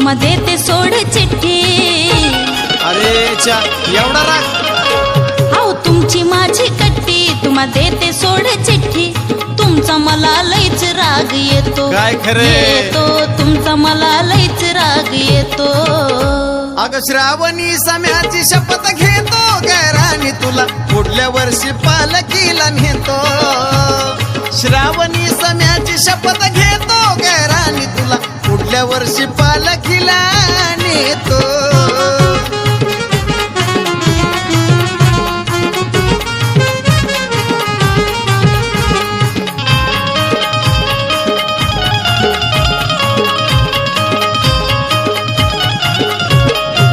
तुम्हा देते सोड चिठ्ठी. अरे चा एवढा राग. अहो तुमची माझी कट्टी. तुम्हा देते सोड चिठ्ठी. तुमचा मला लईच राग येतो. काय खरे? येतो. तुमचा मला लईच राग येतो. अग श्रावणी सम्याची शपथ घेतो. गैराणी तुला पुढल्या वर्षी पालखीला नेतो. श्रावणी सम्याची शपथ घेतो. गैराणी तुला पुढल्या वर्षी पालखीला नेतो.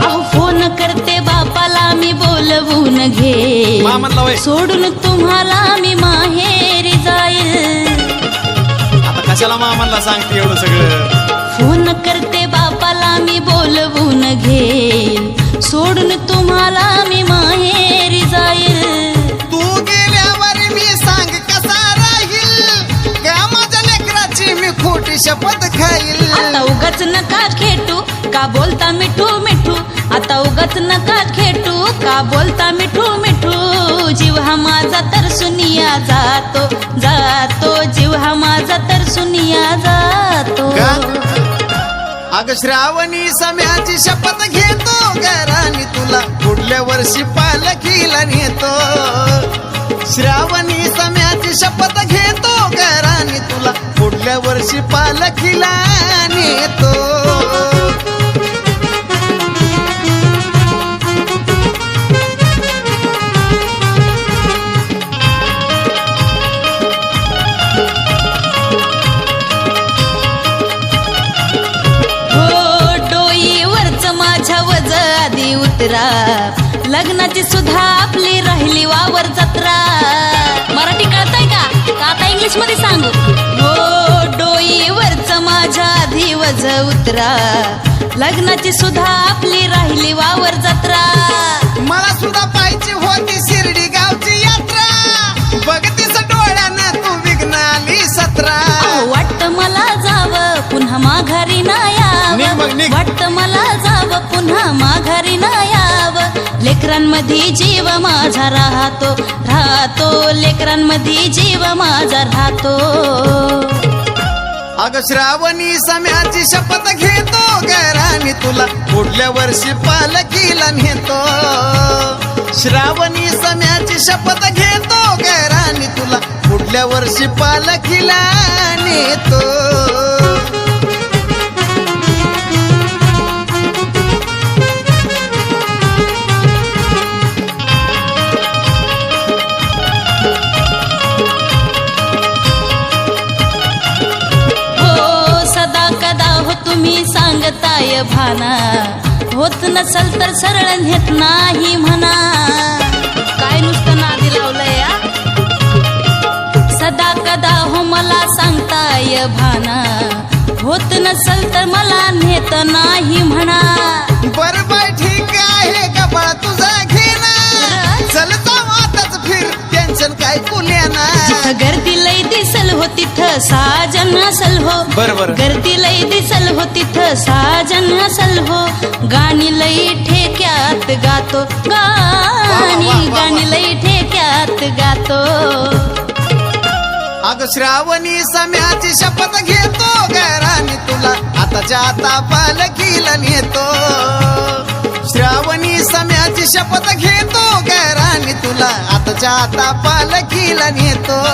अहो फोन करते बापाला मी बोलवून घे. मामाला वय. सोडून तुम्हाला मी माहेरी जाईल. आता कशाला मामाला सांगते एवढं सगळं? फोन करते बापाला मी बोलवून घेईल सोडून तुम्हाला मी माहेरी जाईल. तू गेल्यावर मी सांग कसा राहील? का माझ्या लेकराची मी खोटी शपथ खाईल. आता उगाच नका खेटू का बोलता मिठू मिठू? आता उगाच नका खेटू का बोलता मिठू मिठू? जीव हा माझा तर सुनिया जातो जातो. जीव हा माझा तर सुनिया जातो? अग श्रावणी सम्याची शपथ घेतो घराणी तुला. पुढल्या वर्षी पालखीला नेतो. श्रावणी सम्याची शपथ घेतो घराणी तुला. पुढल्या वर्षी पालखीला नेतो. उतरा लग्नाची सुद्धा आपली राहिली वावर जत्रा. मराठी कळतंय का? आता इंग्लिशमध्ये सांगू? हो डोईवरच माझ्या आधी वज उतरा. लग्नाची सुद्धा आपली राहिली वावर जत्रा. मला सुद्धा पाहिजे होती शिर्डी गावची यात्रा. बघतीस डोळ्यानं तू विघ्नाली सत्रा. अहो, वाटतं मला जावं पुन्हा माघारी ना निघ मग, यावं निघ. वाटतं मला जावं पुन्हा माघारी ना यावं लेकरांमध्ये जीव माझा राहतो राहतो. लेकरांमध्ये जीव माझा राहतो. अग श्रावणी सम्याची शपथ घेतो गैराणी तुला. पुढल्या वर्षी पालकीला नेतो. श्रावणी सम्याची शपथ घेतो गैराणी तुला. पुढल्या वर्षी पालकीला नेतो. भाना. होत नसल तर सरळ नेत नाही म्हणा. काय नुसतं नादी लावलंय या सदा कदा हो मला सांगताय भाना. होत नसल तर मला नेत नाही म्हणा. बर बाय ठीक आहे गबाळ तुझा घेणार चल जाऊ आताच फिर टेन्शन काय कुल्याना जिथं तिथं साजन असल हो. बरं, बरं. गर्दी लय दिसल हो तिथं साजन असल हो. गाणी लई ठेक्यात गातो. गाणी. गाणी लई ठेक्यात गातो. अग श्रावणी सम्याची शपथ घेतो गैराणी तुला. आताच्या आता पालखीला नेतो. श्रावणी सम्याची शपथ घेतो गैराणी तुला. आताच्या आता पालखीला नेतो.